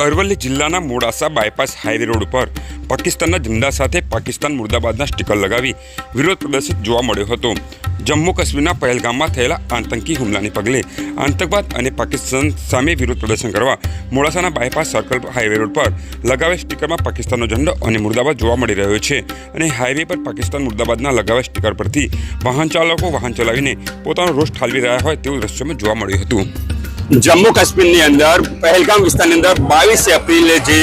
અરવલ્લી જિલ્લાના Modasa bypass highway road ઉપર પાકિસ્તાનના ઝંડા સાથે પાકિસ્તાન મુર્દાબાદના સ્ટીકર લગાવી વિરોધ પ્રદર્શિત જોવા મળ્યો હતો. જમ્મુ કાશ્મીરના પહેલગામમાં થયેલા આતંકી હુમલાને પગલે આતંકવાદ અને પાકિસ્તાન સામે વિરોધ પ્રદર્શન કરવા મોડાસાના બાયપાસ સર્કલ હાઈવે રોડ પર લગાવેલ સ્ટીકરમાં પાકિસ્તાનનો ઝંડો અને મુર્દાબાદ જોવા મળી રહ્યો છે અને હાઈવે પર પાકિસ્તાન મુર્દાબાદના લગાવેલ સ્ટીકર પરથી વાહન ચાલકો વાહન ચલાવીને પોતાનો રોષ ઠાલવી રહ્યા હોય તેવું દ્રશ્યમાં જોવા મળ્યું હતું. જમ્મુ કાશ્મીરની અંદર, પહેલગામ વિસ્તારની અંદર બાવીસ એપ્રિલે જે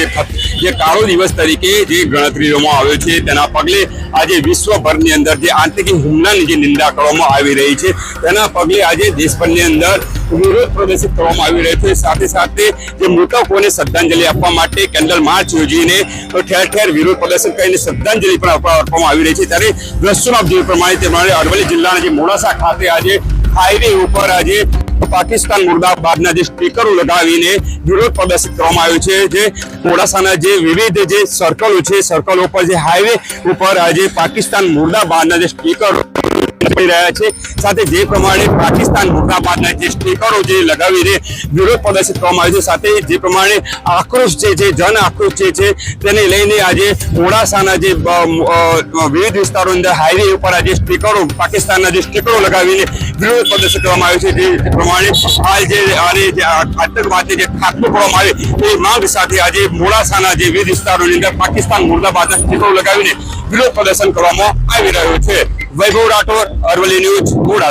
જે કાળો દિવસ તરીકે જે ગણતરીઓમાં આવ્યો છે, તેના પગલે આજે વિશ્વભરની અંદર જે આતંકી હુમલાની જે નિંદા કરવામાં આવી રહી છે, તેના પગલે આજે દેશભરની અંદર વિરોધ પ્રદર્શિત કરવામાં આવી રહ્યો છે. સાથે સાથે જે મૃતકોને શ્રદ્ધાંજલિ આપવા માટે કેન્ડલ માર્ચ યોજીને ઠેર ઠેર વિરોધ પ્રદર્શન કરીને શ્રદ્ધાંજલિ પણ આપવામાં આવી રહી છે. ત્યારે દ્રશ્યોમાં જે પ્રમાણે તે પ્રમાણે અરવલ્લી જિલ્લાના જે મોડાસા ખાતે આજે હાઈવે ઉપર આજે પાકિસ્તાન મુર્દાબાદના જે સ્ટીકરો લગાવીને વિરોધ પ્રદર્શિત કરવામાં આવ્યું છે, જે મોડાસાના જે વિવિધ જે સર્કલો છે સર્કલો ઉપર જે હાઈવે ઉપર આજે પાકિસ્તાન મુર્દાબાદના જે સ્ટીકરો થઈ રહ્યા છે. સાથે જે પ્રમાણે પાકિસ્તાન મુર્દાબાદના જે સ્ટીકરો જે લગાવીને વિરોધ પ્રદર્શિત કરવામાં આવ્યો છે. સાથે જે પ્રમાણે આક્રોશ જે છે, જન આક્રોશ જે છે, તેને લઈને આજે મોડાસાના જે વિવિધ વિસ્તારોની અંદર હાઈવે ઉપર આજે સ્ટીકરો, પાકિસ્તાનના જે સ્ટીકરો લગાવીને વિરોધ પ્રદર્શન કરવામાં આવ્યો છે. જે પ્રમાણે હાલ જે આને આતંકવાદને જે ખાતમો કરવામાં આવે તે માંગ સાથે આજે મોડાસાના જે વિવિધ વિસ્તારોની અંદર પાકિસ્તાન મુર્દાબાદના સ્ટીકરો લગાવીને વિરોધ પ્રદર્શન કરવામાં આવી રહ્યો છે. વૈભવ રાઠોડ અરવલ્લી ન્યૂઝ